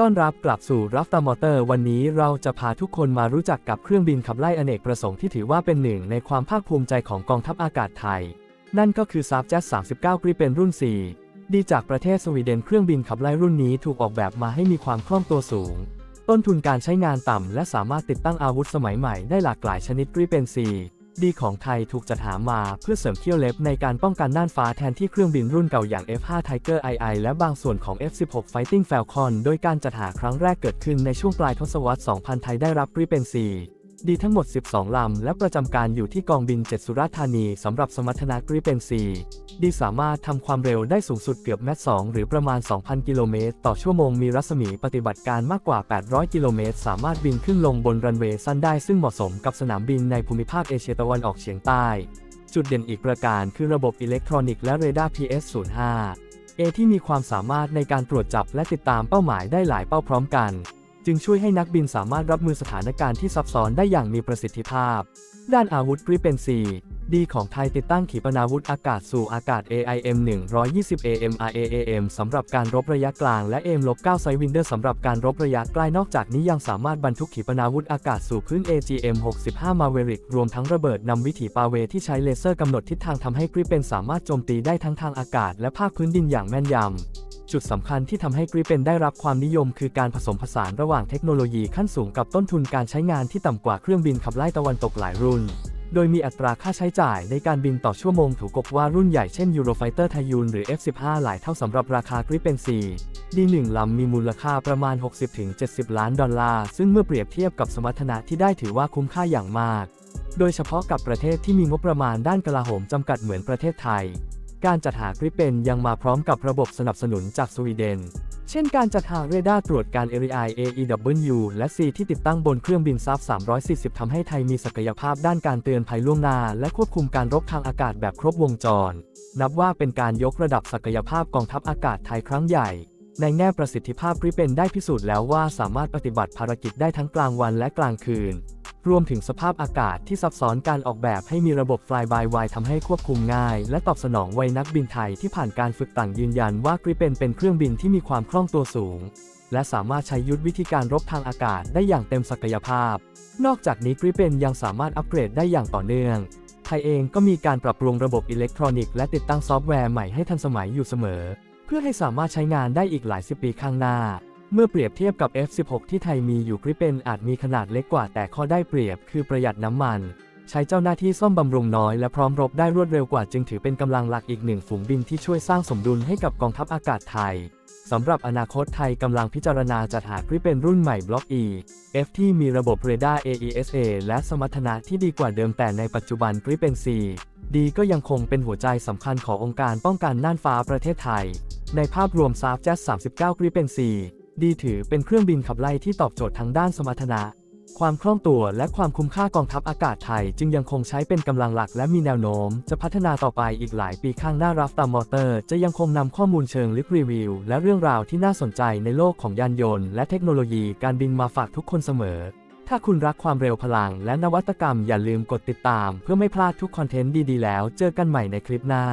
ต้อนรับกลับสู่รัฟตามอเตอร์ วันนี้เราจะพาทุกคนมารู้จักกับเครื่องบินขับไล่อเนกประสงค์ที่ถือว่าเป็นหนึ่งในความภาคภูมิใจของกองทัพอากาศไทย นั่นก็คือซาบแจ๊ส39กริเป็นรุ่น 4 ดีจากประเทศสวีเดนเครื่องบินขับไล่รุ่นนี้ถูกออกแบบมาให้มีความคล่องตัวสูง ต้นทุนการใช้งานต่ำ และสามารถติดตั้งอาวุธสมัยใหม่ได้หลากหลายชนิดกริเป็น 4 ดีของไทยถูกจัดหามาเพื่อเสริมเขี้ยวเล็บในการป้องกันน่านฟ้าแทนที่เครื่องบินรุ่นเก่าอย่าง F5 Tiger II และบางส่วนของ F16 Fighting Falcon โดยการจัดหาครั้งแรกเกิดขึ้นในช่วงปลายทศวรรษ 2000 ไทยได้รับรีเป็น 4 ดีทั้งหมด 12 ลำ และประจำการอยู่ที่กองบิน 7 สุราษฎร์ธานีสำหรับสมรรถนะกริเป็น4ดีสามารถทำความเร็วได้สูงสุดเกือบแมต2หรือประมาณ 2,000 กิโลเมตร ต่อชั่วโมงมีรัศมีปฏิบัติการมากกว่า 800 กิโลเมตร สามารถบินขึ้นลงบนรันเวย์สั้นได้ซึ่งเหมาะสมกับสนามบินในภูมิภาคเอเชียตะวันออกเฉียงใต้ จุดเด่นอีกประการคือระบบอิเล็กทรอนิกส์และเรดาร์ PS05 A ที่มีความสามารถในการตรวจจับและติดตามเป้าหมายได้หลายเป้าพร้อมกัน จึงช่วยให้นักบินสามารถรับมือสถานการณ์ที่ซับซ้อนได้อย่างมีประสิทธิภาพ ด้านอาวุธกริเป็น4ดีของไทยติดตั้งขีปนาวุธอากาศสู่อากาศ AIM 120 AMRAAM สำหรับการรบระยะกลางและ AIM-9 ไซวินเดอร์สำหรับการรบระยะใกล้นอกจากนี้ยังสามารถบรรทุกขีปนาวุธอากาศสู่พื้น AGM 65 Maverick รวมทั้งระเบิดนำวิถีปาเวที่ใช้เลเซอร์กำหนดทิศทางทำให้กริเป็นสามารถโจมตีได้ทั้งทางอากาศและภาคพื้นดินอย่างแม่นยำ จุดสำคัญที่ทำให้กริเป็นได้รับความนิยมคือการผสมผสานระหว่างเทคโนโลยีขั้นสูงกับต้นทุนการใช้งานที่ต่ำกว่าเครื่องบินขับไล่ตะวันตกหลายรุ่น โดยมีอัตราค่าใช้จ่ายในการบินต่อชั่วโมงถูกกว่ารุ่นใหญ่เช่น Eurofighter ไทยูนหรือ F15 หลายเท่าสำหรับราคากริเป็น4 D1 ลำมีมูลค่าประมาณ 60-70 ล้านดอลลาร์ ซึ่งเมื่อเปรียบเทียบกับสมรรถนะที่ได้ถือว่าคุ้มค่าอย่างมาก โดยเฉพาะกับประเทศที่มีงบประมาณด้านกลาโหมจำกัดเหมือนประเทศไทย การจัดหากริปเป็นยังมาพร้อมกับระบบสนับสนุนจากสวีเดน เช่นการจัดหาเรดาร์ตรวจการ ARI AEW และ C ที่ติดตั้งบนเครื่องบินซับ340 ทำให้ไทยมีศักยภาพด้านการเตือนภัยล่วงหน้า และควบคุมการรบทางอากาศแบบครบวงจร นับว่าเป็นการยกระดับศักยภาพกองทัพอากาศไทยครั้งใหญ่ ในแง่ประสิทธิภาพริเป็นได้พิสูจน์แล้วว่าสามารถปฏิบัติภารกิจได้ทั้งกลางวันและกลางคืน รวมถึงสภาพอากาศที่ซับซ้อนการออกแบบให้มีระบบ Fly by Wire ทำให้ควบคุมง่าย และตอบสนองไวนักบินไทยที่ผ่านการฝึกต่างยืนยันว่ากริเป็นเป็นเครื่องบินที่มีความคล่องตัวสูง และสามารถใช้ยุทธวิธีการรบทางอากาศได้อย่างเต็มศักยภาพ นอกจากนี้กริเป็นยังสามารถอัปเกรดได้อย่างต่อเนื่อง ไทยเองก็มีการปรับปรุงระบบอิเล็กทรอนิกส์และติดตั้งซอฟต์แวร์ใหม่ให้ทันสมัยอยู่เสมอ เพื่อให้สามารถใช้งานได้อีกหลายสิบปีข้างหน้า เมื่อเปรียบเทียบกับ F16 ที่ไทยมีอยู่กริเป็นอาจมีขนาดเล็กกว่าแต่ข้อได้เปรียบคือประหยัดน้ำมัน ใช้เจ้าหน้าที่ซ่อมบำรุงน้อยและพร้อมรบได้รวดเร็วกว่าจึงถือเป็นกำลังหลักอีกหนึ่งฝูงบินที่ช่วยสร้างสมดุลให้กับกองทัพอากาศไทยสำหรับอนาคตไทยกำลังพิจารณาจัดหากริเป็นรุ่นใหม่บล็อก E F ที่มีระบบเรดาร์ AESA และสมรรถนะที่ดีกว่าเดิมแต่ในปัจจุบันกริเป็น C ดีก็ยังคงเป็นหัวใจสำคัญขององค์การป้องกันน่านฟ้าประเทศไทย ในภาพรวมซาฟแจ๊ส39กริเป็น C ดีถือเป็นเครื่องบินขับไล่ที่ตอบโจทย์ทั้งด้านสมรรถนะ ความคล่องตัวและความคุ้มค่ากองทัพอากาศไทย จึงยังคงใช้เป็นกำลังหลักและมีแนวโน้ม จะพัฒนาต่อไปอีกหลายปีข้างหน้ารัฟตามมอเตอร์ จะยังคงนำข้อมูลเชิงลึกรีวิว และเรื่องราวที่น่าสนใจในโลกของยานยนต์และเทคโนโลยีการบินมาฝากทุกคนเสมอ ถ้าคุณรักความเร็วพลัง และนวัตกรรมอย่าลืมกดติดตาม เพื่อไม่พลาดทุกคอนเทนต์ดีๆแล้ว เจอกันใหม่ในคลิปหน้า